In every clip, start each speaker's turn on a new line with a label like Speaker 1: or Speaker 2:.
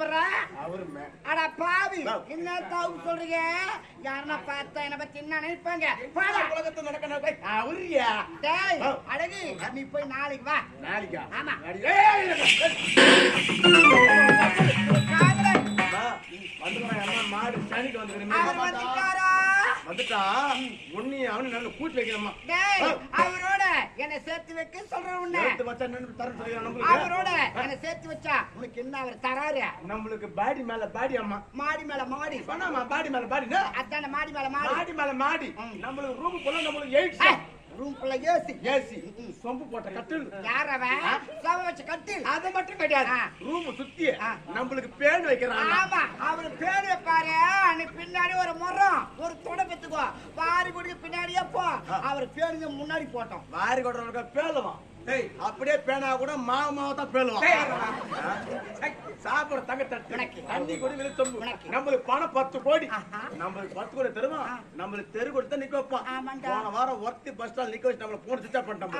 Speaker 1: கூப்பிடுற? அட பாவி. என்ன தாவு சொல்றீங்க? யாருன்னா பார்த்தா என்ன பத்தி என்ன நினைப்பாங்க? போடா.
Speaker 2: உலகத்துல நடக்க அவரியா?
Speaker 1: டேய். அழகு நீ போய் நாளைக்கு வா.
Speaker 2: நாளைக்கா?
Speaker 1: ஆமா.
Speaker 2: மாடு சனிக்கு வந்துக்கிறேன். வந்துட்டா உன்னி அவனு நல்ல கூட்டி வைக்கணுமா.
Speaker 1: அவரோட என்ன சேர்த்து வைக்க சொல்றேன் உன்னை.
Speaker 2: எடுத்து வச்சா தரேன்னு சொல்லிடுறான் நம்மளுக்கு.
Speaker 1: அவரோட என்ன சேர்த்து வச்சா உனக்கு என்ன அவர் தராரு?
Speaker 2: நம்மளுக்கு பாடி மேல பாடி அம்மா.
Speaker 1: மாடி மேல மாடி.
Speaker 2: சொன்னாமா பாடி மேல பாடி
Speaker 1: அதான மாடி மேல மாடி.
Speaker 2: மாடி மேல மாடி. நம்மளுக்கு ரூம் போல நம்மளுக்கு எயிட்
Speaker 1: ரூம் குள்ள ஏசி.
Speaker 2: ஏசி. சொம்பு போட்ட கட்டில்.
Speaker 1: யார் அவன் சவ வச்ச கட்டில்.
Speaker 2: அது மட்டும் கிடையாது. ரூம் சுத்தி. நம்மளுக்கு பேன் வைக்கிறான்.
Speaker 1: ஆமா. அவர் பேரு பாரு. நீ பின்னாடி ஒரு முறம் ஒரு தொடை பெத்துக்கோ. பாரி குடிக்கு பின்னாடியே போ. அவர் பேருங்க முன்னாடி போட்டோம்.
Speaker 2: வாரி கொட்டுறவங்க பேலுவான் அப்படியே பேனா கூட மாவு மாவு தான். சாப்பிட தங்க தட்டு. தண்ணி கொடி வெளியே தொம்பு
Speaker 1: உனக்கு.
Speaker 2: நம்மளுக்கு பணம் பத்து கோடி. நம்மளுக்கு பத்து கோடி தருவான்
Speaker 1: ஆ.
Speaker 2: நம்மளுக்கு தெரு கொடுத்தா நிக்க வைப்பான்.
Speaker 1: ஆமாண்டா.
Speaker 2: போன வாரம் ஒர்த்தி பஸ் ஸ்டாண்ட் நிக்க வச்சு நம்மள போன் சுவிட்ச் ஆஃப் பண்ணிட்டோம்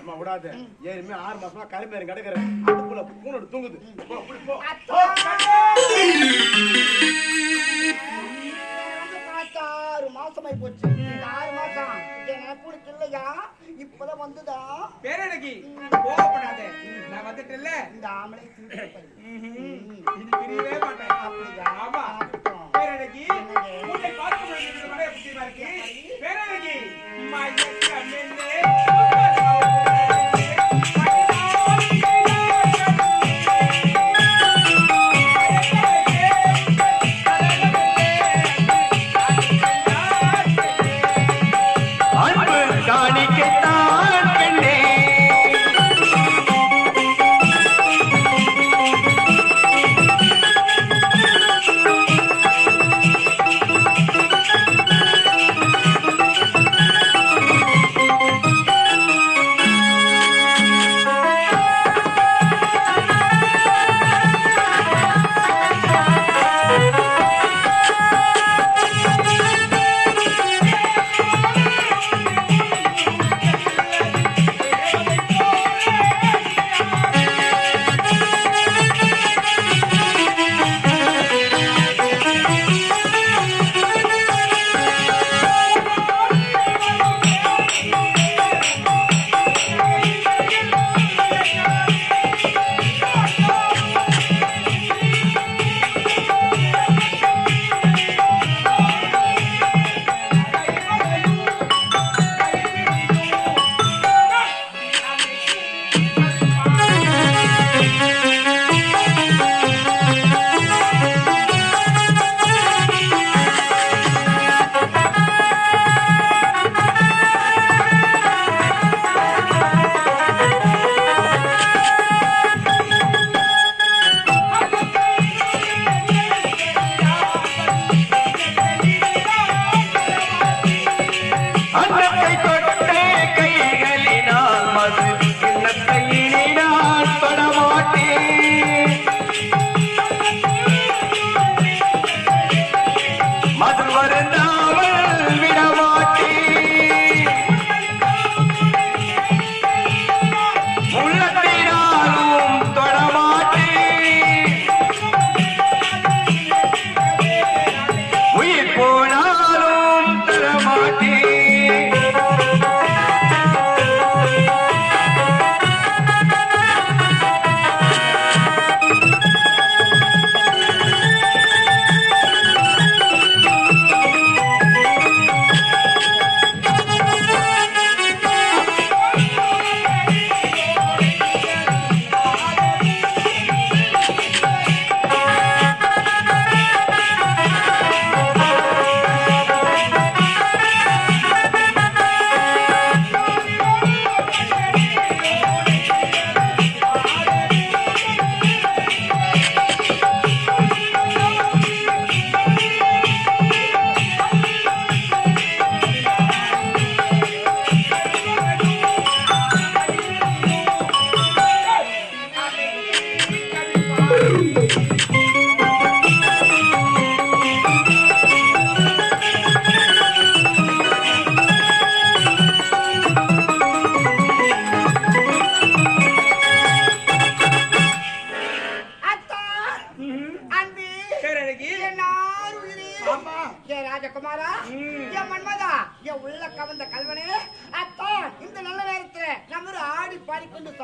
Speaker 2: அம்மா விடாத. ஏறுமே ஆறு மாசமா கிளம்பி கிடக்குறேன். அடுப்புல பூனோட தூங்குது.
Speaker 1: ஆறு மாசமாயி போச்சு. ஆறு மாசம் என் நினைப்புக்கு இல்லையா? இப்பதான் வந்துதா?
Speaker 3: பேரழகி கோவப்படாத நான் வந்துட்டேன்ல?
Speaker 1: இந்த ஆம்பளை
Speaker 3: இது பிரியவே மாட்டேன்.
Speaker 1: அப்படியா?
Speaker 3: ஆமா.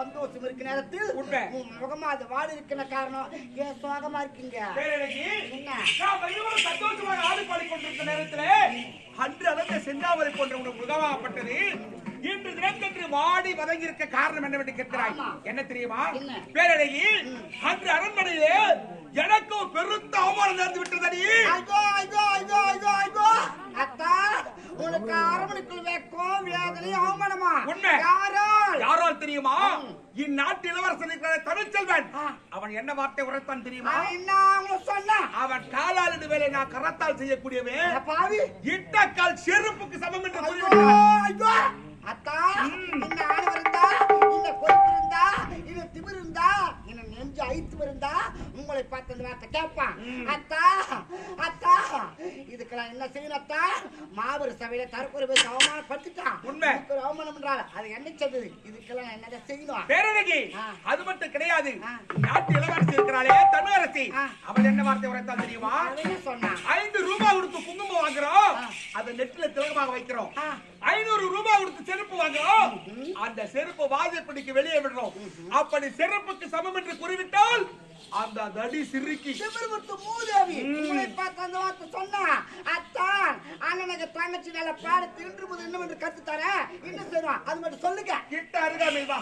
Speaker 1: சந்தோஷம் இருக்க நேரத்தில்
Speaker 3: உண்மை.
Speaker 1: முகமா அது வாடி இருக்கிற காரணம். ஏன் சோகமா இருக்கீங்க?
Speaker 3: சந்தோஷமாக ஆடி பாடிக்கொண்டிருந்த நேரத்திலே அன்று அளந்த செந்தாமரை போன்ற உனக்கு முகமாகப்பட்டது. இன்று தினத்தன்று வாடி வதங்கி இருக்க காரணம் என்னவென்று கேட்கிறாய். என்ன தெரியுமா? பேரழகி அன்று அரண்மனையிலே எனக்கும் பெருத்த அவமானம் நடந்து விட்டதடி
Speaker 1: ஐயோ ஐயோ ஐயோ ஐயோ ஐயோ. அத்தா உனக்கு அரமணிக்குள் வைக்கும் வேதனை அவமானமா?
Speaker 3: உண்மை.
Speaker 1: யாரால்?
Speaker 3: யாரால் தெரியுமா? இந்நாட்டு இளவரசன் இருக்கிற தமிழ்ச்செல்வன். அவன் என்ன வார்த்தை உரைத்தான் தெரியுமா?
Speaker 1: என்ன சொன்னா?
Speaker 3: அவன் காலாளிடு வேலை நான் கரத்தால் செய்யக்கூடியவன்.
Speaker 1: பாவி?
Speaker 3: இட்ட கால் செருப்புக்கு சமம் என்று
Speaker 1: ஐயோ அத்தா இந்த ஆணவம் இருந்தா இந்த கொழுப்பு இருந்தா இந்த திமிர் இருந்தா இந்த நெஞ்சு ஐத்து இருந்தா உங்களை பார்த்து இந்த வார்த்தை கேட்பான். அத்தா அத்தா இதுக்கெல்லாம் என்ன செய்யணும் அத்தா? மாபெரும் சபையில தரக்குறை பேசி அவமானப்படுத்திட்டான்.
Speaker 3: உண்மை.
Speaker 1: அவமானம் என்றால் அது என்ன செய்யுது இதுக்கெல்லாம் என்னதை செய்யணும்?
Speaker 3: பேரழகி. அது மட்டும் கிடையாது. நாட்டு இளவரசி இருக்கிறாளே தமிழரசி. அவள் என்ன வார்த்தை உரைத்தால் தெரியுமா?
Speaker 1: சொன்னான்.
Speaker 3: ஐந்து ரூபாய் கொடுத்து குங்குமம் வாங்குறோம். அதை நெற்றில திலகமாக வைக்கிறோம். ஐநூறு ரூபாய் கொடுத்து செருப்பு வாங்குறோம். அந்த செருப்பு வாசப்படிக்கு வெளியே விடுறோம். அப்படி செருப்புக்கு சமம் என்று கூறிவிட்டால் அந்த தடி சிறுக்கி.
Speaker 1: சிவருமுத்து மூதேவி. உங்களை பார்த்து அந்த வார்த்தை சொன்னா அத்தான் அண்ணனுக்கு தங்கச்சி நல்ல பாடத்து இன்று முதல் இன்னும் என்று கத்து தரேன் இன்னும் செய்வான்? அது மட்டும் சொல்லுங்க.
Speaker 3: கிட்ட அருகாமை வா.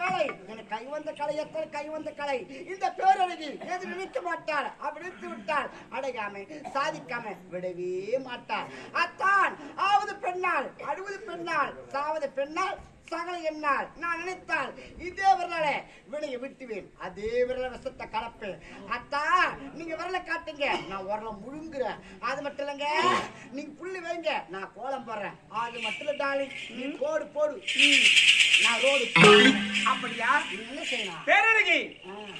Speaker 1: வேலை. எனக்கு கை வந்த கலை எத்தனை கை வந்த கலை இந்த பேரழகி எது நினைக்க மாட்டார்? அப்படி நிறுத்தி விட்டால் அடையாமை சாதிக்காம விடவே மாட்டார். அத்தான் ஆவது பெண்ணால் அழுவது பெண்ணால் சாவது பெண்ணால் சகல என்னால். நான் நினைத்தால் இதே விரலே வினையை விட்டுவேன். அதே விரல விஷத்தை கலப்பேன் அத்தா நீங்க விரலை காட்டுங்க. நான் உரல முழுங்குறேன். அது மட்டும் இல்லைங்க. நீங்க புள்ளி வைங்க. நான் கோலம் போடுறேன். அது மட்டும் இல்ல டார்லிங் நீ கோடு போடு. நான் ரோடு
Speaker 3: அப்படியா?
Speaker 1: என்ன செய்யணும்?
Speaker 3: பேரழகி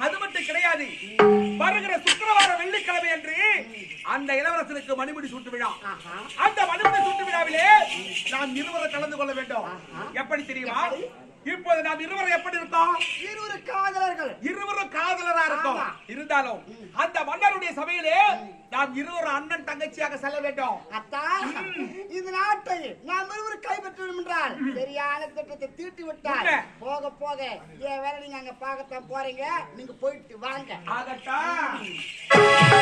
Speaker 3: அது மட்டும் கிடையாது. வருகிற சுக்கிரவாரம் அன்று அந்த இளவரசனுக்கு மணிமுடி சூட்டு விழா. அந்த மணிமுடி சூட்டு விழாவிலே நாம் இருவரும் கலந்து கொள்ள வேண்டும். எப்படி தெரியுமா? இப்போது நாம் இருவரும் எப்படி இருக்கோம்?
Speaker 1: இருவரு காதலர்கள்.
Speaker 3: இருவரும் காதலரா இருக்கோம். இருந்தாலும் அந்த மன்னருடைய சபையிலே நாம் இருவரும் அண்ணன் தங்கச்சியாக செல்ல வேண்டும்.
Speaker 1: அத்தா இந்த நாட்டை நாம் இருவரும் கைப்பற்றும் என்றால் சரியான திட்டத்தை தீட்டி விட்டால். போக போக என் வேலை நீங்க அங்க பார்க்கத்தான் போறீங்க. நீங்க போயிட்டு வாங்க.
Speaker 3: ஆகட்டும்.